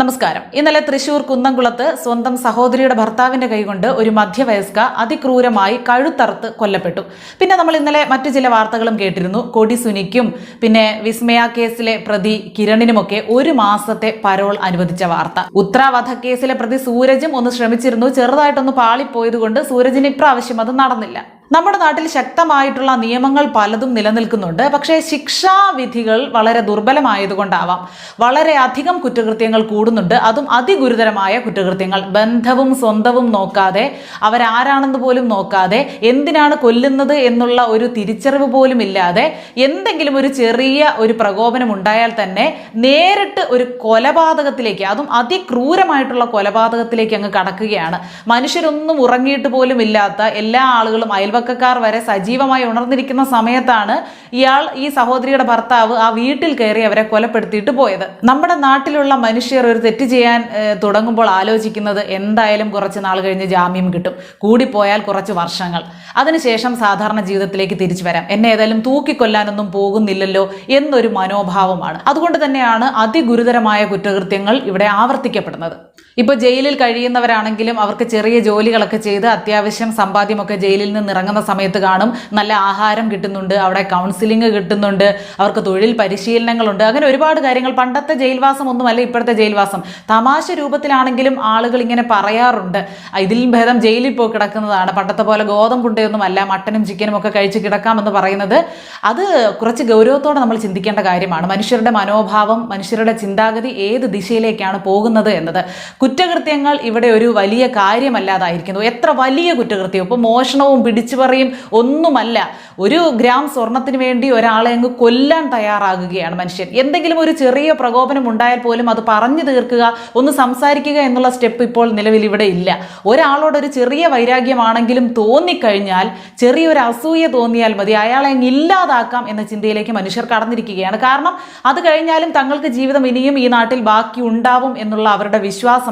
നമസ്കാരം. ഇന്നലെ തൃശൂർ കുന്നംകുളത്ത് സ്വന്തം സഹോദരിയുടെ ഭർത്താവിന്റെ കൈകൊണ്ട് ഒരു മധ്യവയസ്ക അതിക്രൂരമായി കഴുത്തറുത്ത് കൊല്ലപ്പെട്ടു. പിന്നെ നമ്മൾ ഇന്നലെ മറ്റു ചില വാർത്തകളും കേട്ടിരുന്നു. കൊടി സുനിക്കും പിന്നെ വിസ്മയ കേസിലെ പ്രതി കിരണിനുമൊക്കെ ഒരു മാസത്തെ പരോൾ അനുവദിച്ച വാർത്ത. ഉത്തരാവധ കേസിലെ പ്രതി സൂരജും ഒന്ന് ശ്രമിച്ചിരുന്നു. ചെറുതായിട്ടൊന്ന് പാളിപ്പോയതുകൊണ്ട് സൂരജിന് ഇപ്രാവശ്യം അത് നടന്നില്ല. നമ്മുടെ നാട്ടിൽ ശക്തമായിട്ടുള്ള നിയമങ്ങൾ പലതും നിലനിൽക്കുന്നുണ്ട്. പക്ഷേ ശിക്ഷാവിധികൾ വളരെ ദുർബലമായതുകൊണ്ടാവാം. വളരെ അധികം കുറ്റകൃത്യങ്ങൾ കൂടുന്നുണ്ട്. അതും അതിഗുരുതരമായ കുറ്റകൃത്യങ്ങൾ. ബന്ധവും സ്വന്തവും നോക്കാതെ അവരാരാണെന്ന് പോലും നോക്കാതെ എന്തിനാണ് കൊല്ലുന്നത് എന്നുള്ള ഒരു തിരിച്ചറിവ് പോലും ഇല്ലാതെ എന്തെങ്കിലും ഒരു ചെറിയ ഒരു പ്രകോപനം ഉണ്ടായാൽ തന്നെ നേരിട്ട് ഒരു കൊലപാതകത്തിലേക്ക് അതും അതിക്രൂരമായിട്ടുള്ള കൊലപാതകത്തിലേക്ക് അങ്ങ് കടക്കുകയാണ്. മനുഷ്യരൊന്നും ഉറങ്ങിയിട്ട് പോലും ഇല്ലാത്ത എല്ലാ ആളുകളും അയൽവക്കക്കാർ വരെ സജീവമായി ഉണർന്നിരിക്കുന്ന സമയത്താണ് ഇയാൾ ഈ സഹോദരിയുടെ ഭർത്താവ് ആ വീട്ടിൽ കയറി അവരെ കൊലപ്പെടുത്തിയിട്ട് പോയത്. നമ്മുടെ നാട്ടിലുള്ള മനുഷ്യർ ഒരു തെറ്റ് ചെയ്യാൻ തുടങ്ങുമ്പോൾ ആലോചിക്കുന്നത് എന്തായാലും കുറച്ച് നാൾ കഴിഞ്ഞ് ജാമ്യം കിട്ടും. കൂടിപ്പോയാൽ കുറച്ച് വർഷങ്ങൾ. അതിനുശേഷം സാധാരണ ജീവിതത്തിലേക്ക് തിരിച്ചു വരാം. എന്നെ ഏതായാലും തൂക്കിക്കൊല്ലാനൊന്നും പോകുന്നില്ലല്ലോ എന്നൊരു മനോഭാവമാണ്. അതുകൊണ്ട് തന്നെയാണ് അതിഗുരുതരമായ കുറ്റകൃത്യങ്ങൾ ഇവിടെ ആവർത്തിക്കപ്പെടുന്നത്. ഇപ്പൊ ജയിലിൽ കഴിയുന്നവരാണെങ്കിലും അവർക്ക് ചെറിയ ജോലികളൊക്കെ ചെയ്ത് അത്യാവശ്യം സമ്പാദ്യമൊക്കെ ജയിലിൽ നിന്ന് ഇറങ്ങുന്ന സമയത്ത് കാണും. നല്ല ആഹാരം കിട്ടുന്നുണ്ട് അവിടെ കൗൺസിലിംഗ് കിട്ടുന്നുണ്ട് അവർക്ക് തൊഴിൽ പരിശീലനങ്ങളുണ്ട്. അങ്ങനെ ഒരുപാട് കാര്യങ്ങൾ. പണ്ടത്തെ ജയിൽവാസം ഒന്നുമല്ല ഇപ്പോഴത്തെ ജയിൽവാസം. തമാശ രൂപത്തിലാണെങ്കിലും ആളുകൾ ഇങ്ങനെ പറയാറുണ്ട്. ഇതിലും ഭേദം ജയിലിൽ പോയി കിടക്കുന്നതാണ്. പണ്ടത്തെ പോലെ ഗോതമ്പുണ്ടയൊന്നുമല്ല മട്ടനും ചിക്കനും ഒക്കെ കഴിച്ച് കിടക്കാമെന്ന് പറയുന്നത്. അത് കുറച്ച് ഗൗരവത്തോടെ നമ്മൾ ചിന്തിക്കേണ്ട കാര്യമാണ്. മനുഷ്യരുടെ മനോഭാവം മനുഷ്യരുടെ ചിന്താഗതി ഏത് ദിശയിലേക്കാണ് പോകുന്നത് എന്നത്. കുറ്റകൃത്യങ്ങൾ ഇവിടെ ഒരു വലിയ കാര്യമല്ലാതായിരിക്കുന്നു. എത്ര വലിയ കുറ്റകൃത്യം? ഇപ്പോൾ മോഷണവും പിടിച്ചുപറിയും ഒന്നുമല്ല. ഒരു ഗ്രാം സ്വർണത്തിന് വേണ്ടി ഒരാളെ അങ്ങ് കൊല്ലാൻ തയ്യാറാകുകയാണ് മനുഷ്യൻ. എന്തെങ്കിലും ഒരു ചെറിയ പ്രകോപനം ഉണ്ടായാൽ പോലും അത് പറഞ്ഞു തീർക്കുക ഒന്ന് സംസാരിക്കുക എന്നുള്ള സ്റ്റെപ്പ് ഇപ്പോൾ നിലവിൽ ഇവിടെ ഇല്ല. ഒരാളോട് ഒരു ചെറിയ വൈരാഗ്യമാണെങ്കിലും തോന്നിക്കഴിഞ്ഞാൽ ചെറിയൊരു അസൂയ തോന്നിയാൽ മതി. അയാളെ അങ്ങ് ഇല്ലാതാക്കാം എന്ന ചിന്തയിലേക്ക് മനുഷ്യർ കടന്നിരിക്കുകയാണ്. കാരണം അത് കഴിഞ്ഞാലും തങ്ങൾക്ക് ജീവിതം ഇനിയും ഈ നാട്ടിൽ ബാക്കി ഉണ്ടാവും എന്നുള്ള അവരുടെ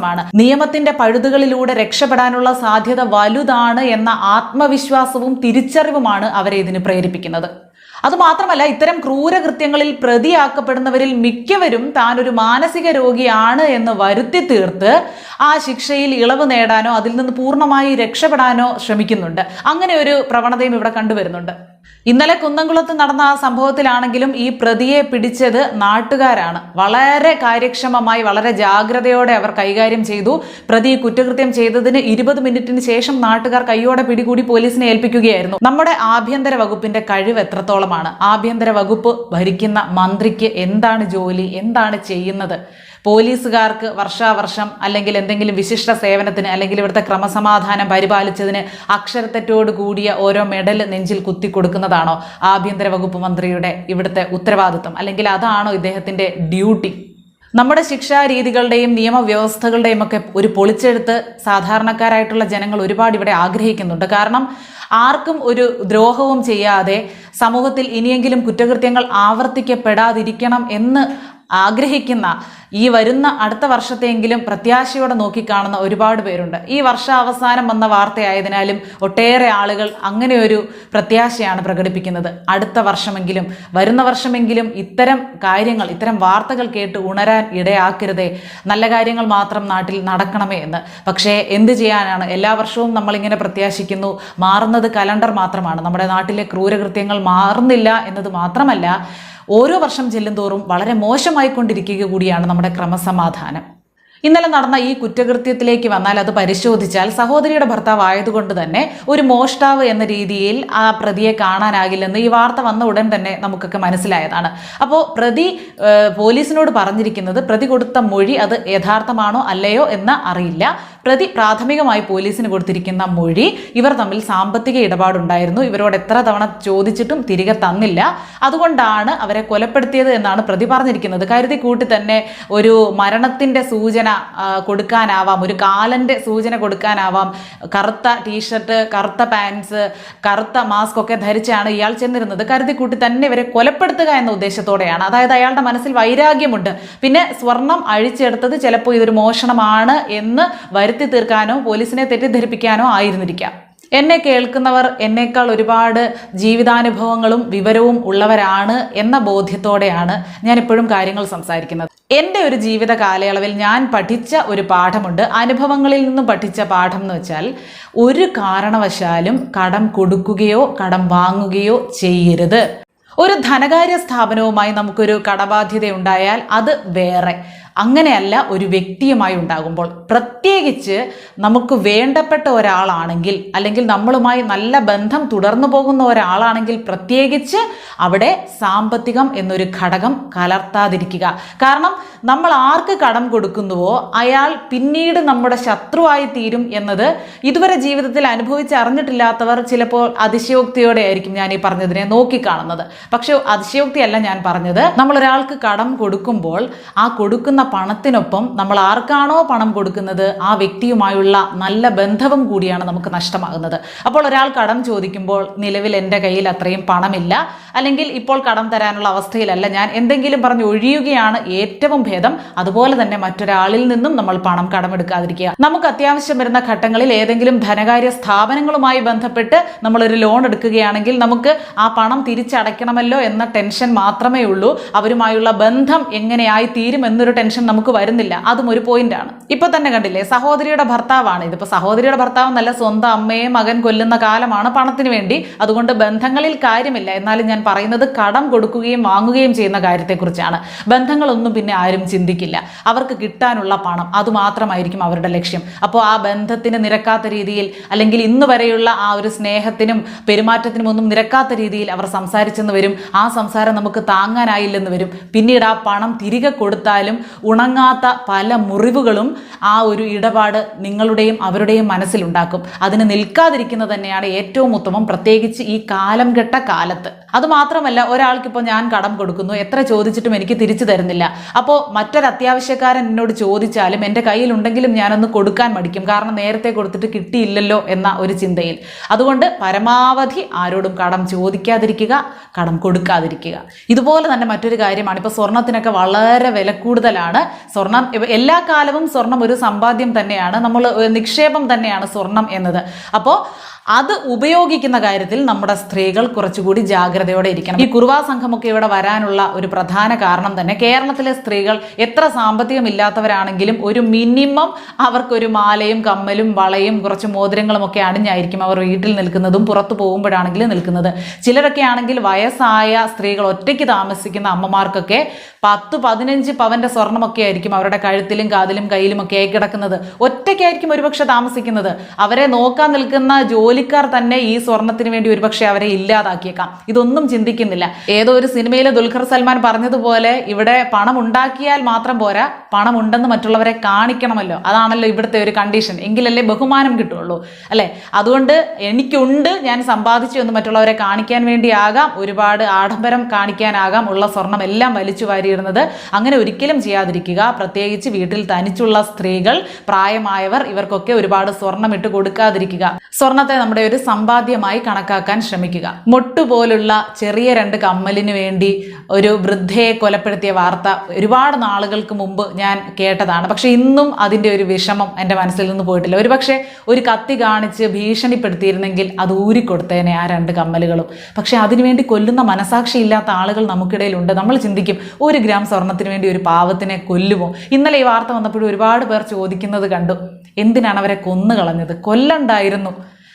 വിശ്വാസമാണ് നിയമത്തിന്റെ പഴുതുകളിലൂടെ രക്ഷപ്പെടാനുള്ള സാധ്യത വലുതാണ് എന്ന ആത്മവിശ്വാസവും തിരിച്ചറിവുമാണ് അവരെ ഇതിന് പ്രേരിപ്പിക്കുന്നത്. അതുമാത്രമല്ല ഇത്തരം ക്രൂരകൃത്യങ്ങളിൽ പ്രതിയാക്കപ്പെടുന്നവരിൽ മിക്കവരും താൻ ഒരു മാനസിക രോഗിയാണ് എന്ന് വരുത്തി തീർത്ത് ആ ശിക്ഷയിൽ ഇളവ് നേടാനോ അതിൽ നിന്ന് പൂർണമായി രക്ഷപ്പെടാനോ ശ്രമിക്കുന്നുണ്ട്. അങ്ങനെ ഒരു പ്രവണതയും ഇവിടെ കണ്ടുവരുന്നുണ്ട്. ഇന്നലെ കുന്നംകുളത്ത് നടന്ന ആ സംഭവത്തിലാണെങ്കിലും ഈ പ്രതിയെ പിടിച്ചത് നാട്ടുകാരാണ്. വളരെ കാര്യക്ഷമമായി വളരെ ജാഗ്രതയോടെ അവർ കൈകാര്യം ചെയ്തു. പ്രതി കുറ്റകൃത്യം ചെയ്തതിന് ഇരുപത് മിനിറ്റിന് ശേഷം നാട്ടുകാർ കൈയോടെ പിടികൂടി പോലീസിനെ ഏൽപ്പിക്കുകയായിരുന്നു. നമ്മുടെ ആഭ്യന്തര വകുപ്പിന്റെ കഴിവ് എത്രത്തോളമാണ്? ആഭ്യന്തര വകുപ്പ് ഭരിക്കുന്ന മന്ത്രിക്ക് എന്താണ് ജോലി? എന്താണ് ചെയ്യുന്നത്? പോലീസുകാർക്ക് വർഷാവർഷം അല്ലെങ്കിൽ എന്തെങ്കിലും വിശിഷ്ട സേവനത്തിന് അല്ലെങ്കിൽ ഇവിടുത്തെ ക്രമസമാധാനം പരിപാലിച്ചതിന് അക്ഷരത്തെറ്റോട് കൂടിയ ഓരോ മെഡൽ നെഞ്ചിൽ കുത്തി കൊടുക്കുന്നതാണോ ആഭ്യന്തര വകുപ്പ് മന്ത്രിയുടെ ഇവിടുത്തെ ഉത്തരവാദിത്വം? അല്ലെങ്കിൽ അതാണോ ഇദ്ദേഹത്തിന്റെ ഡ്യൂട്ടി? നമ്മുടെ ശിക്ഷാ രീതികളുടെയും നിയമവ്യവസ്ഥകളുടെയും ഒക്കെ ഒരു പൊളിച്ചെടുത്ത് സാധാരണക്കാരായിട്ടുള്ള ജനങ്ങൾ ഒരുപാട് ഇവിടെ ആഗ്രഹിക്കുന്നുണ്ട്. കാരണം ആർക്കും ഒരു ദ്രോഹവും ചെയ്യാതെ സമൂഹത്തിൽ ഇനിയെങ്കിലും കുറ്റകൃത്യങ്ങൾ ആവർത്തിക്കപ്പെടാതിരിക്കണം എന്ന് ആഗ്രഹിക്കുന്ന ഈ വരുന്ന അടുത്ത വർഷത്തെങ്കിലും പ്രത്യാശയോടെ നോക്കിക്കാണുന്ന ഒരുപാട് പേരുണ്ട്. ഈ വർഷാവസാനം വന്ന വാർത്തയായതിനാലും ഒട്ടേറെ ആളുകൾ അങ്ങനെ ഒരു പ്രത്യാശയാണ് പ്രകടിപ്പിക്കുന്നത്. അടുത്ത വർഷമെങ്കിലും വരുന്ന വർഷമെങ്കിലും ഇത്തരം കാര്യങ്ങൾ ഇത്തരം വാർത്തകൾ കേട്ട് ഉണരാൻ ഇടയാക്കരുതേ. നല്ല കാര്യങ്ങൾ മാത്രം നാട്ടിൽ നടക്കണമേ എന്ന്. പക്ഷേ എന്ത് ചെയ്യാനാണ്? എല്ലാ വർഷവും നമ്മളിങ്ങനെ പ്രത്യാശിക്കുന്നു. മാറുന്നത് കലണ്ടർ മാത്രമാണ്. നമ്മുടെ നാട്ടിലെ ക്രൂരകൃത്യങ്ങൾ മാറുന്നില്ല എന്നത് മാത്രമല്ല ഓരോ വർഷം ചെല്ലുന്തോറും വളരെ മോശമായിക്കൊണ്ടിരിക്കുക കൂടിയാണ് നമ്മുടെ ക്രമസമാധാനം. ഇന്നലെ നടന്ന ഈ കുറ്റകൃത്യത്തിലേക്ക് വന്നാൽ അത് പരിശോധിച്ചാൽ സഹോദരിയുടെ ഭർത്താവ് ആയതുകൊണ്ട് തന്നെ ഒരു മോഷ്ടാവ് എന്ന രീതിയിൽ ആ പ്രതിയെ കാണാനാകില്ലെന്ന് ഈ വാർത്ത വന്ന ഉടൻ തന്നെ നമുക്കൊക്കെ മനസ്സിലായതാണ്. അപ്പോൾ പ്രതി പോലീസിനോട് പറഞ്ഞിരിക്കുന്നത് പ്രതി കൊടുത്ത മൊഴി അത് യഥാർത്ഥമാണോ അല്ലയോ എന്ന് അറിയില്ല. പ്രതി പ്രാഥമികമായി പോലീസിന് കൊടുത്തിരിക്കുന്ന മൊഴി ഇവർ തമ്മിൽ സാമ്പത്തിക ഇടപാടുണ്ടായിരുന്നു. ഇവരോട് എത്ര തവണ ചോദിച്ചിട്ടും തിരികെ തന്നില്ല. അതുകൊണ്ടാണ് അവരെ കൊലപ്പെടുത്തിയത് എന്നാണ് പ്രതി പറഞ്ഞിരിക്കുന്നത്. കരുതി കൂട്ടി തന്നെ ഒരു മരണത്തിന്റെ സൂചന കൊടുക്കാനാവാം. ഒരു കാലന്റെ സൂചന കൊടുക്കാനാവാം. കറുത്ത ടീഷർട്ട് കറുത്ത പാൻസ് കറുത്ത മാസ്ക് ഒക്കെ ധരിച്ചാണ് ഇയാൾ ചെന്നിരുന്നത്. കരുതി കൂട്ടി തന്നെ ഇവരെ കൊലപ്പെടുത്തുക എന്ന ഉദ്ദേശത്തോടെയാണ്. അതായത് അയാളുടെ മനസ്സിൽ വൈരാഗ്യമുണ്ട്. പിന്നെ സ്വർണം അഴിച്ചെടുത്തത് ചിലപ്പോൾ ഇതൊരു മോഷണമാണ് എന്ന് വരുത്തി തീർക്കാനോ പോലീസിനെ തെറ്റിദ്ധരിപ്പിക്കാനോ ആയിരുന്നിരിക്കാം. എന്നെ കേൾക്കുന്നവർ എന്നേക്കാൾ ഒരുപാട് ജീവിതാനുഭവങ്ങളും വിവരവും ഉള്ളവരാണ് എന്ന ബോധ്യത്തോടെയാണ് ഞാൻ എപ്പോഴും കാര്യങ്ങൾ സംസാരിക്കുന്നത്. എന്റെ ഒരു ജീവിത കാലയളവിൽ ഞാൻ പഠിച്ച ഒരു പാഠമുണ്ട്. അനുഭവങ്ങളിൽ നിന്നും പഠിച്ച പാഠം എന്ന് വെച്ചാൽ ഒരു കാരണവശാലും കടം കൊടുക്കുകയോ കടം വാങ്ങുകയോ ചെയ്യരുത്. ഒരു ധനകാര്യ സ്ഥാപനവുമായി നമുക്കൊരു കടബാധ്യത ഉണ്ടായാൽ അത് വേറെ. അങ്ങനെയല്ല ഒരു വ്യക്തിയുമായി ഉണ്ടാകുമ്പോൾ. പ്രത്യേകിച്ച് നമുക്ക് വേണ്ടപ്പെട്ട ഒരാളാണെങ്കിൽ അല്ലെങ്കിൽ നമ്മളുമായി നല്ല ബന്ധം തുടർന്നു പോകുന്ന ഒരാളാണെങ്കിൽ പ്രത്യേകിച്ച് അവിടെ സാമ്പത്തികം എന്നൊരു ഘടകം കലർത്താതിരിക്കുക. കാരണം നമ്മൾ ആർക്ക് കടം കൊടുക്കുന്നുവോ അയാൾ പിന്നീട് നമ്മുടെ ശത്രുവായി തീരും എന്നത് ഇതുവരെ ജീവിതത്തിൽ അനുഭവിച്ചറിഞ്ഞിട്ടില്ലാത്തവർ ചിലപ്പോൾ അതിശയോക്തിയോടെ ആയിരിക്കും ഞാൻ ഈ പറഞ്ഞതിനെ നോക്കിക്കാണുന്നത്. പക്ഷേ അതിശയോക്തിയല്ല ഞാൻ പറഞ്ഞത്. നമ്മൾ ഒരാൾക്ക് കടം കൊടുക്കുമ്പോൾ ആ കൊടുക്കുന്ന പണത്തിനൊപ്പം നമ്മൾ ആർക്കാണോ പണം കൊടുക്കുന്നത് ആ വ്യക്തിയുമായുള്ള നല്ല ബന്ധവും കൂടിയാണ് നമുക്ക് നഷ്ടമാകുന്നത്. അപ്പോൾ ഒരാൾ കടം ചോദിക്കുമ്പോൾ നിലവിൽ എന്റെ കയ്യിൽ അത്രയും പണമില്ല. അല്ലെങ്കിൽ ഇപ്പോൾ കടം തരാനുള്ള അവസ്ഥയിലല്ല. ഞാൻ എന്തെങ്കിലും പറഞ്ഞ് ഒഴിയുകയാണ് ഏറ്റവും ഭേദം. അതുപോലെ തന്നെ മറ്റൊരാളിൽ നിന്നും നമ്മൾ പണം കടമെടുക്കാതിരിക്കുക. നമുക്ക് അത്യാവശ്യം വരുന്ന ഘട്ടങ്ങളിൽ ഏതെങ്കിലും ധനകാര്യ സ്ഥാപനങ്ങളുമായി ബന്ധപ്പെട്ട് നമ്മളൊരു ലോൺ എടുക്കുകയാണെങ്കിൽ നമുക്ക് ആ പണം തിരിച്ചടയ്ക്കണമല്ലോ എന്ന ടെൻഷൻ മാത്രമേ ഉള്ളൂ. അവരുമായുള്ള ബന്ധം എങ്ങനെയായി തീരും എന്നൊരു ടെൻഷൻ നമുക്ക് വരുന്നില്ല. അതും ഒരു പോയിന്റ് ആണ്. ഇപ്പൊ തന്നെ കണ്ടില്ലേ സഹോദരിയുടെ ഭർത്താവാണ്. ഇതിപ്പോ സഹോദരിയുടെ ഭർത്താവ് നല്ല സ്വന്തം അമ്മയെ മകൻ കൊല്ലുന്ന കാലമാണ് പണത്തിന് വേണ്ടി. അതുകൊണ്ട് ബന്ധങ്ങളിൽ കാര്യമില്ല. എന്നാലും ഞാൻ പറയുന്നത് കടം കൊടുക്കുകയും വാങ്ങുകയും ചെയ്യുന്ന കാര്യത്തെക്കുറിച്ചാണ്. ബന്ധങ്ങളൊന്നും പിന്നെ ആരും ചിന്തിക്കില്ല. അവർക്ക് കിട്ടാനുള്ള പണം അതുമാത്രമായിരിക്കും അവരുടെ ലക്ഷ്യം. അപ്പോൾ ആ ബന്ധത്തിന് നിരക്കാത്ത രീതിയിൽ അല്ലെങ്കിൽ ഇന്ന് വരെയുള്ള ആ ഒരു സ്നേഹത്തിനും പെരുമാറ്റത്തിനും ഒന്നും നിരക്കാത്ത രീതിയിൽ അവർ സംസാരിച്ചെന്ന് വരും. ആ സംസാരം നമുക്ക് താങ്ങാനായില്ലെന്ന് വരും. പിന്നീട് ആ പണം തിരികെ കൊടുത്താലും ഉണങ്ങാത്ത പല മുറിവുകളും ആ ഒരു ഇടപാട് നിങ്ങളുടെയും അവരുടെയും മനസ്സിലുണ്ടാക്കും. അതിന് നിൽക്കാതിരിക്കുന്നത് തന്നെയാണ് ഏറ്റവും ഉത്തമം. പ്രത്യേകിച്ച് ഈ കാലം ഘട്ട കാലത്ത്. അതുമാത്രമല്ല ഒരാൾക്കിപ്പോൾ ഞാൻ കടം കൊടുക്കുന്നു എത്ര ചോദിച്ചിട്ടും എനിക്ക് തിരിച്ചു തരുന്നില്ല. അപ്പോൾ മറ്റൊരത്യാവശ്യക്കാരൻ എന്നോട് ചോദിച്ചാലും എന്റെ കയ്യിലുണ്ടെങ്കിലും ഞാനൊന്ന് കൊടുക്കാൻ മടിക്കും. കാരണം നേരത്തെ കൊടുത്തിട്ട് കിട്ടിയില്ലല്ലോ എന്ന ഒരു ചിന്തയിൽ. അതുകൊണ്ട് പരമാവധി ആരോടും കടം ചോദിക്കാതിരിക്കുക കടം കൊടുക്കാതിരിക്കുക. ഇതുപോലെ തന്നെ മറ്റൊരു കാര്യമാണ്. ഇപ്പോൾ സ്വർണത്തിനൊക്കെ വളരെ വില കൂടുതലാണ്. സ്വർണം എല്ലാ കാലവും സ്വർണം ഒരു സമ്പാദ്യം തന്നെയാണ്. നമ്മൾ നിക്ഷേപം തന്നെയാണ് സ്വർണം എന്നത്. അപ്പോൾ അത് ഉപയോഗിക്കുന്ന കാര്യത്തിൽ നമ്മുടെ സ്ത്രീകൾ കുറച്ചുകൂടി ജാഗ്രതയോടെ ഇരിക്കണം. ഈ കുറുവാ സംഘമൊക്കെ ഇവിടെ വരാനുള്ള ഒരു പ്രധാന കാരണം തന്നെ കേരളത്തിലെ സ്ത്രീകൾ എത്ര സാമ്പത്തികമില്ലാത്തവരാണെങ്കിലും ഒരു മിനിമം അവർക്കൊരു മാലയും കമ്മലും വളയും കുറച്ച് മോതിരങ്ങളും ഒക്കെ അണിഞ്ഞായിരിക്കും അവർ വീട്ടിൽ നിൽക്കുന്നതും പുറത്തു പോകുമ്പോഴാണെങ്കിലും നിൽക്കുന്നത്. ചിലരൊക്കെ ആണെങ്കിൽ വയസ്സായ സ്ത്രീകൾ ഒറ്റയ്ക്ക് താമസിക്കുന്ന അമ്മമാർക്കൊക്കെ പത്ത് പതിനഞ്ച് പവന്റെ സ്വർണമൊക്കെ ആയിരിക്കും അവരുടെ കഴുത്തിലും കാതിലും കയ്യിലും ഒക്കെ കിടക്കുന്നത്. ഒറ്റയ്ക്കായിരിക്കും ഒരുപക്ഷെ താമസിക്കുന്നത്. അവരെ നോക്കാൻ നിൽക്കുന്ന ജോലിക്കാർ തന്നെ ഈ സ്വർണത്തിന് വേണ്ടി ഒരുപക്ഷെ അവരെ ഇല്ലാതാക്കിയേക്കാം. ഇതൊന്നും ചിന്തിക്കുന്നില്ല. ഏതോ ഒരു സിനിമയിലെ ദുൽഖർ സൽമാൻ പറഞ്ഞതുപോലെ ഇവിടെ പണം ഉണ്ടാക്കിയാൽ മാത്രം പോരാ പണം ഉണ്ടെന്ന് മറ്റുള്ളവരെ കാണിക്കണമല്ലോ. അതാണല്ലോ ഇവിടുത്തെ ഒരു കണ്ടീഷൻ എങ്കിലല്ലേ ബഹുമാനം കിട്ടുള്ളൂ. അല്ലേ? അതുകൊണ്ട് എനിക്കുണ്ട് ഞാൻ സമ്പാദിച്ചു എന്ന് മറ്റുള്ളവരെ കാണിക്കാൻ വേണ്ടിയാകാം. ഒരുപാട് ആഡംബരം കാണിക്കാനാകാം. ഉള്ള സ്വർണം എല്ലാം വലിച്ചു വാരിയിടുന്നത് അങ്ങനെ ഒരിക്കലും ചെയ്യാതിരിക്കുക. പ്രത്യേകിച്ച് വീട്ടിൽ തനിച്ചുള്ള സ്ത്രീകൾ പ്രായമായവർ ഇവർക്കൊക്കെ ഒരുപാട് സ്വർണം ഇട്ട് കൊടുക്കാതിരിക്കുക. സ്വർണത്തെ നമ്മുടെ ഒരു സമ്പാദ്യമായി കണക്കാക്കാൻ ശ്രമിക്കുക. മൊട്ടുപോലുള്ള ചെറിയ രണ്ട് കമ്മലിന് വേണ്ടി ഒരു വൃദ്ധയെ കൊലപ്പെടുത്തിയ വാർത്ത ഒരുപാട് നാളുകൾക്ക് മുമ്പ് ഞാൻ കേട്ടതാണ്. പക്ഷെ ഇന്നും അതിന്റെ ഒരു വിഷമം എന്റെ മനസ്സിൽ നിന്ന് പോയിട്ടില്ല. ഒരു പക്ഷേ ഒരു കത്തി കാണിച്ച് ഭീഷണിപ്പെടുത്തിയിരുന്നെങ്കിൽ അത് ഊരിക്കൊടുത്തേനെ ആ രണ്ട് കമ്മലുകളും. പക്ഷേ അതിനുവേണ്ടി കൊല്ലുന്ന മനസാക്ഷി ഇല്ലാത്ത ആളുകൾ നമുക്കിടയിലുണ്ട്. നമ്മൾ ചിന്തിക്കും ഒരു ഗ്രാം സ്വർണത്തിന് വേണ്ടി ഒരു പാവത്തിനെ കൊല്ലുമോ? ഇന്നലെ ഈ വാർത്ത വന്നപ്പോഴും ഒരുപാട് പേർ ചോദിക്കുന്നത് കണ്ടു എന്തിനാണ് അവരെ കൊന്നു കളഞ്ഞത് കൊല്ലണ്ടായിരുന്നു.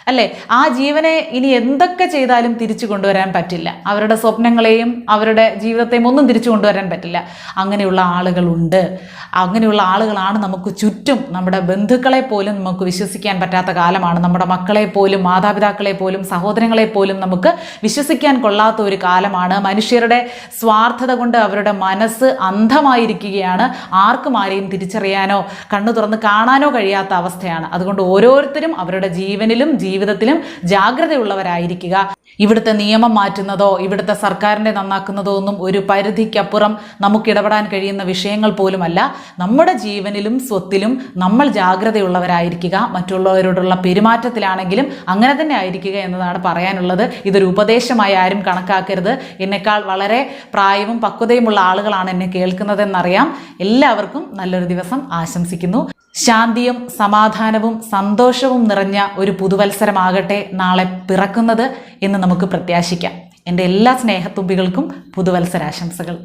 അല്ലേ? ആ ജീവനെ ഇനി എന്തൊക്കെ ചെയ്താലും തിരിച്ചു കൊണ്ടുവരാൻ പറ്റില്ല. അവരുടെ സ്വപ്നങ്ങളെയും അവരുടെ ജീവിതത്തെയും ഒന്നും തിരിച്ചു കൊണ്ടുവരാൻ പറ്റില്ല. അങ്ങനെയുള്ള ആളുകളുണ്ട്. അങ്ങനെയുള്ള ആളുകളാണ് നമുക്ക് ചുറ്റും നമ്മുടെ ബന്ധുക്കളെ പോലും നമുക്ക് വിശ്വസിക്കാൻ പറ്റാത്ത കാലമാണ്. നമ്മുടെ മക്കളെ പോലും മാതാപിതാക്കളെ പോലും സഹോദരങ്ങളെ പോലും നമുക്ക് വിശ്വസിക്കാൻ കൊള്ളാത്ത ഒരു കാലമാണ്. മനുഷ്യരുടെ സ്വാർത്ഥത കൊണ്ട് അവരുടെ മനസ്സ് അന്ധമായിരിക്കുകയാണ്. ആർക്കും ആരെയും തിരിച്ചറിയാനോ കണ്ണു തുറന്ന് കാണാനോ കഴിയാത്ത അവസ്ഥയാണ്. അതുകൊണ്ട് ഓരോരുത്തരും അവരുടെ ജീവനിലും ജീവിതത്തിലും ജാഗ്രതയുള്ളവരായിരിക്കുക. ഇവിടുത്തെ നിയമം മാറ്റുന്നതോ ഇവിടുത്തെ സർക്കാരിനെ നന്നാക്കുന്നതോ ഒന്നും ഒരു പരിധിക്കപ്പുറം നമുക്ക് ഇടപെടാൻ കഴിയുന്ന വിഷയങ്ങൾ പോലുമല്ല. നമ്മുടെ ജീവനിലും സ്വത്തിലും നമ്മൾ ജാഗ്രതയുള്ളവരായിരിക്കുക. മറ്റുള്ളവരോടുള്ള പെരുമാറ്റത്തിലാണെങ്കിലും അങ്ങനെ തന്നെ ആയിരിക്കുക എന്നതാണ് പറയാനുള്ളത്. ഇതൊരു ഉപദേശമായി ആരും കണക്കാക്കരുത്. എന്നെക്കാൾ വളരെ പ്രായവും പക്വതയുമുള്ള ആളുകളാണ് എന്നെ കേൾക്കുന്നതെന്നറിയാം. എല്ലാവർക്കും നല്ലൊരു ദിവസം ആശംസിക്കുന്നു. ശാന്തിയും സമാധാനവും സന്തോഷവും നിറഞ്ഞ ഒരു പുതുവത്സരമാകട്ടെ നാളെ പിറക്കുന്നത് എന്ന് നമുക്ക് പ്രത്യാശിക്കാം. എന്റെ എല്ലാ സ്നേഹത്തുമ്പികൾക്കും പുതുവത്സരാശംസകൾ.